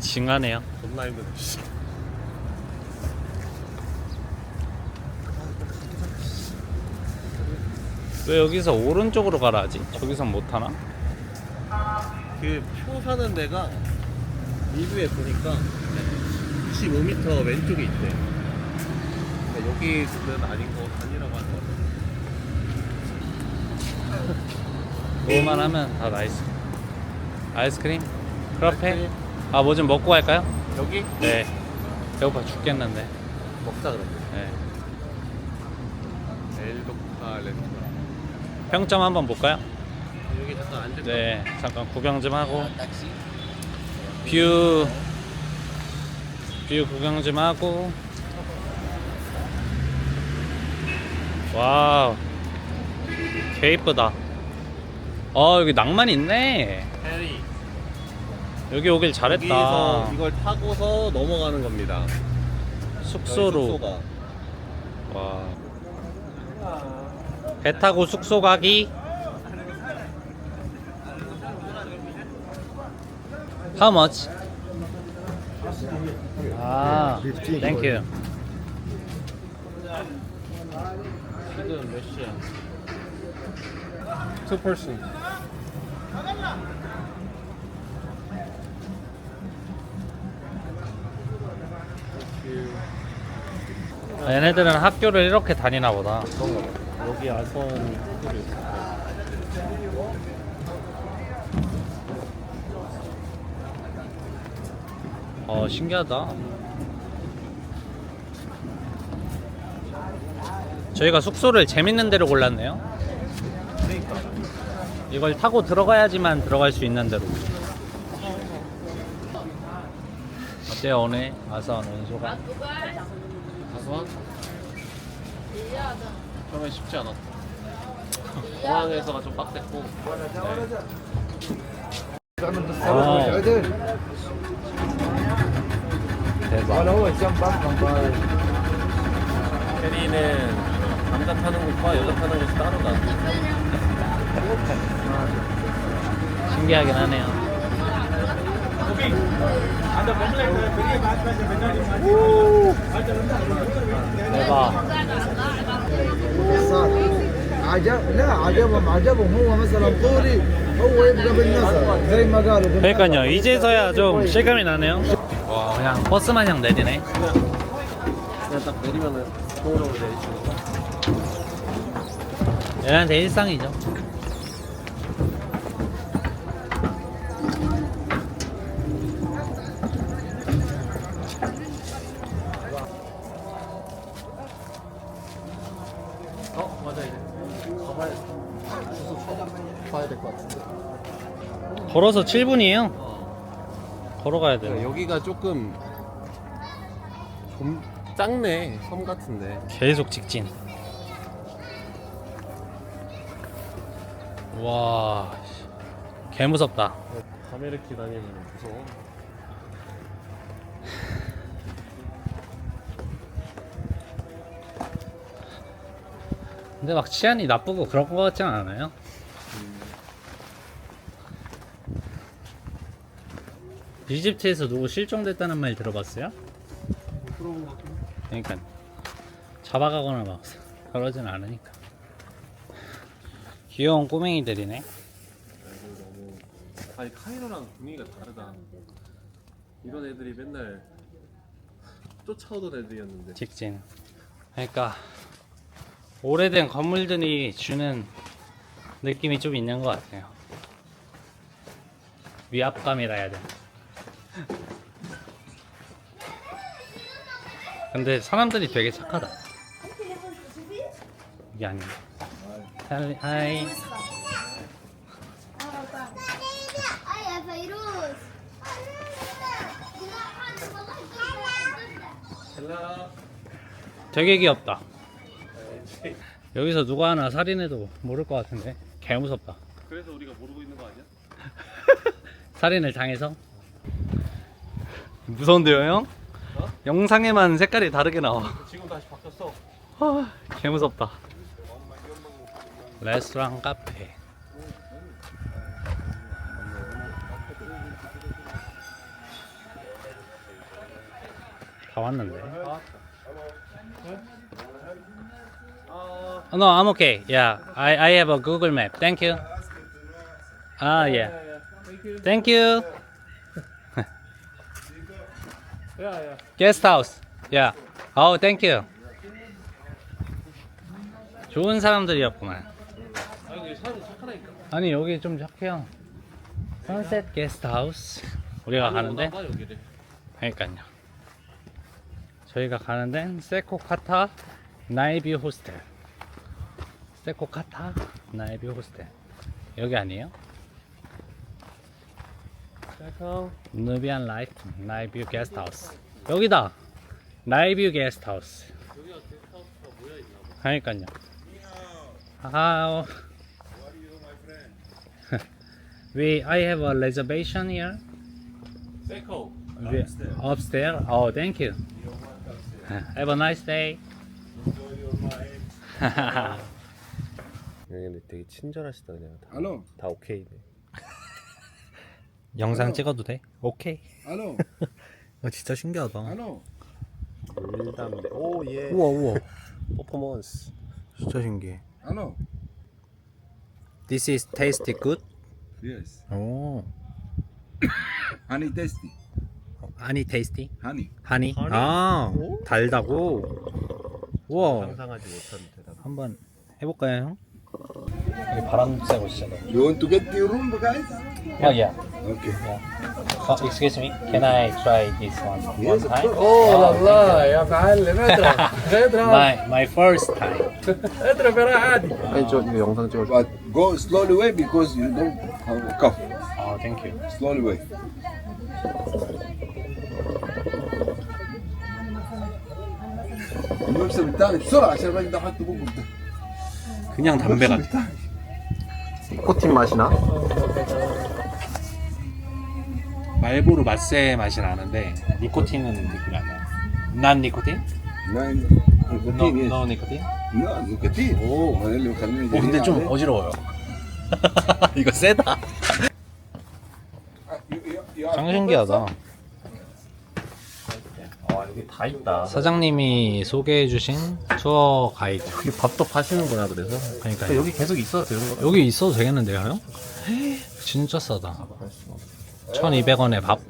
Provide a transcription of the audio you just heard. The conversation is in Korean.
징하네요. 존나 힘드네. 씨. 왜 여기서 오른쪽으로 가라 하지? 저기선 못 타나? 그 표 사는 데가 리뷰에 보니까 95m 왼쪽에 있대. 그러니까 여기는 아닌 거 아니라고 하는 거 같아. 그거만 하면 다 나이스. 아이스크림? 크라페? 아, 뭐 좀 먹고 갈까요? 여기 네. 배고파 죽겠는데. 먹자 그러면. 네. 엘도카 레스토랑. 평점 한번 볼까요? 여기 잠깐 앉을까? 네. 잠깐 구경 좀 하고. 뷰. 뷰 구경 좀 하고. 와우. 개 이쁘다. 어, 여기 낭만 있네. 해리. 여기 오길 잘했다. 여기서 이걸 타고서 넘어가는 겁니다. 숙소로. 숙소가. 와. 배 타고 숙소 가기. How much? 아, thank you. 지금 몇 시야? Two person. 아, 얘네들은 학교를 이렇게 다니나 보다. 그런가 봐. 여기 아선 거야. 어, 신기하다. 저희가 숙소를 재밌는 데로 골랐네요. 이걸 타고 들어가야지만 들어갈 수 있는 데로. 어때요 오늘 아산 원소가? 가서 처음에 쉽지 않았어. 공항에서가 좀 빡셌고. 아, 대박. 페리는 남자 타는 곳과 여자 타는 곳이 따로다. 신기하긴 하네요. 대박. عجب لا عجبهم عجبهم هو مثلا طولي هو يبقى بالنظر زي ما قالوا بالنظر. 그러니까요. 이제서야 좀 실감이 나네요. 와, 그냥 버스 마냥 내리네. 그냥 딱 내리면은 도로로 내리시는 거. 얘한테 일상이죠. 것 같은데. 걸어서 7분이에요. 어. 걸어가야 그러니까 돼요. 여기가 조금 좀 작네 섬 같은데. 계속 직진. 와, 씨. 개 무섭다. 밤에 이렇게 다니면 무서워. 근데 막 치안이 나쁘고 그런 거 같진 않아요. 이집트에서 누구 실종됐다는 말 들어봤어요? 그런 거 같긴. 그러니까 잡아가거나 막 그러진 않으니까. 귀여운 꼬맹이들이네. 너무 아니 카이로랑 분위기가 다르다. 이런 애들이 맨날 쫓아오던 애들이었는데. 직진. 그러니까 오래된 건물들이 주는 느낌이 좀 있는 것 같아요. 위압감이라 해야 되나? 근데 사람들이 되게 착하다. 이게 아닌데. 하이. 하이. 되게 귀엽다. 여기서 누가 하나 살인해도 모를 것 같은데 개 무섭다. 그래서 우리가 모르고 있는 거 아니야? 살인을 당해서 무서운데요 형? 어? 영상에만 색깔이 다르게 나와. 지금 다시 바뀌었어. 아, 개 무섭다. 레스토랑 카페. 다 왔는데. Oh, no, I'm okay. Yeah, I I have a Google Map. Thank you. Ah, yeah. Thank you. 야야. Guest house. Yeah. Oh, thank you. 좋은 사람들이었구만. 아니 사람 착하다니까. 아니 여기 좀 착해요. 선셋 게스트 하우스. 우리가 가는데. 그러니까요. 저희가 가는 데는 세코카타 나이뷰 호스텔. 세코카타 나이뷰 호스텔. 여기 아니에요? 셀컴. 누비안 라이프 나이뷰 게스트 하우스. 여기다. 나이뷰 게스트 하우스. 여기가 게스트하우스가 모여 있나 봐. 그러니까요. How? we I have a reservation here. 세코. We, upstairs. Oh, thank you. Have a nice day. 여기는 되게 친절하시다 그냥 다, Aló, 다 오케이네. 영상 찍어도 돼? 오케이. aló, 어, 진짜 신기하다. aló. 물담배. 오 예. 우와 우와. 퍼포먼스. 진짜 신기해. Aló. This is tasty good. Yes. 오. Honey tasty. 아니 tasty. Honey. 하니. 하니? 아 오? 달다고. 우와. 상상하지 못한 대답. 한번 해볼까요 형? 여기 바람 쐬고 있어. You want to get your room, guys? Oh yeah. Okay. Oh, excuse me. Can I try this one Yes, one of time? course. اوه والله يا معلم اضرب اضرب My my first time. اضرب يا عادي 아니 저 이거 영상 찍어줘 But go slowly away because you don't have a cough. Oh, thank you. Slowly away. المكسب الثاني بسرعة عشان الراجل ده حط بوقه ده 그냥 담배 같아. 코팅 맛이나? 말보로 맛새 맛이 나는데 니코틴은 느낌 안 나요. 난 니코틴? 난 니코틴. no 니코틴? 나 니코틴. 오. 어, 일로 가면 오 근데 좀 어지러워요. 이거 세다. 장 신기하다. 아 여기 다 있다. 사장님이 소개해주신 투어 가이드. 여기 밥도 파시는구나 그래서. 그러니까 여기 계속 있어도 되는 거. 여기 있어도 되겠는데요, 형? 진짜 싸다. 아, 1,200원에 밥